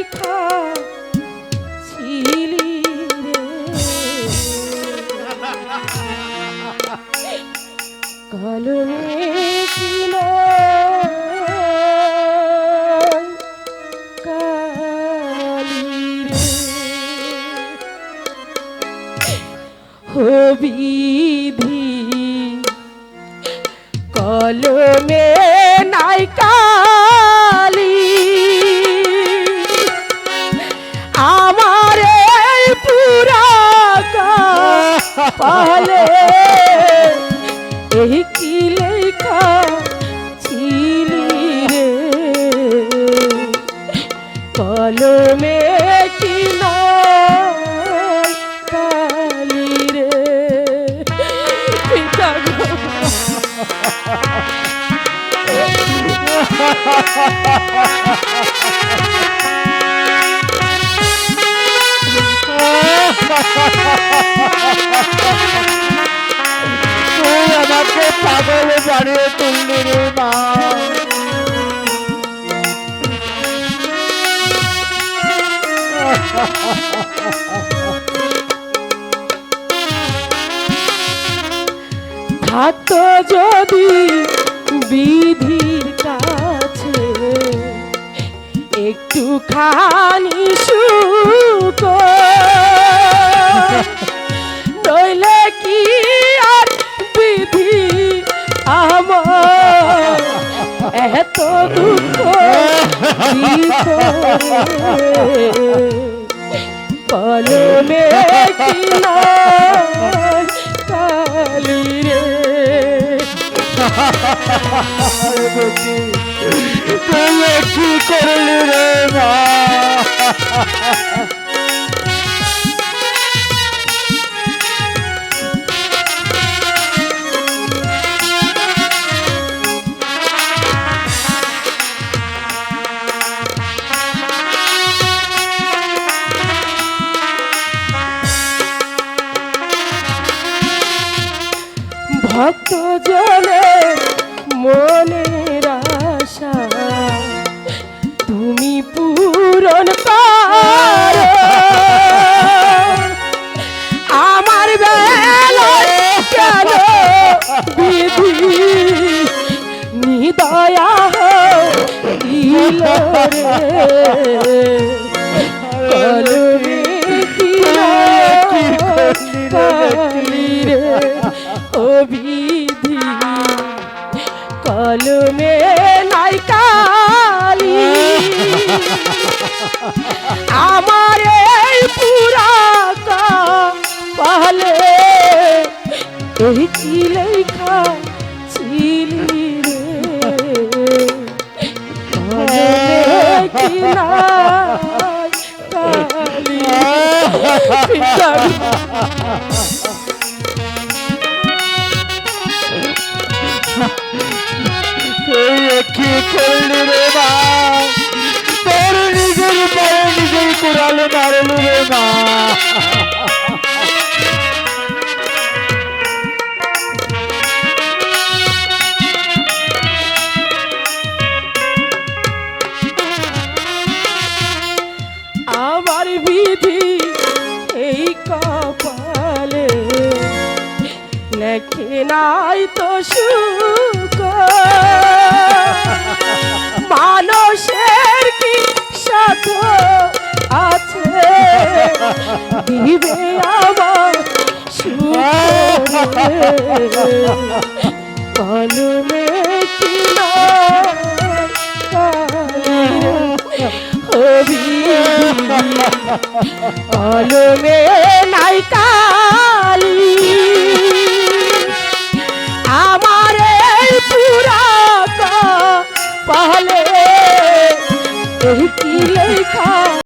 এই ছিলি রে। কলমে ছিল কালি কলমে পালে এই কি লেখা ছিলি রে? কলমে কি কালি রে। পিতা গো। তুই পাগল বানিয়ে তুললি রে মা। থাকতো যদি বিধির কাছে একটু খানি এত দুঃখ। কলমে কালি রে তুই কি করলি রে মা ভক্ত জনে মনের আশা। তুমি পূরণ কর আমার কেন বিধি নিদয়া দিল রে? বিধি কলমে নাই কালি। আমার এই পুরা পালে এই কি লেখা ছিলি রে কালি। আমার বিধি এই কপালে লেখে নাই তো সুখ। মানুষের কি সাথ আছে? দিবে আমার সুখ। কলমে কি নাই কলমে নাইকা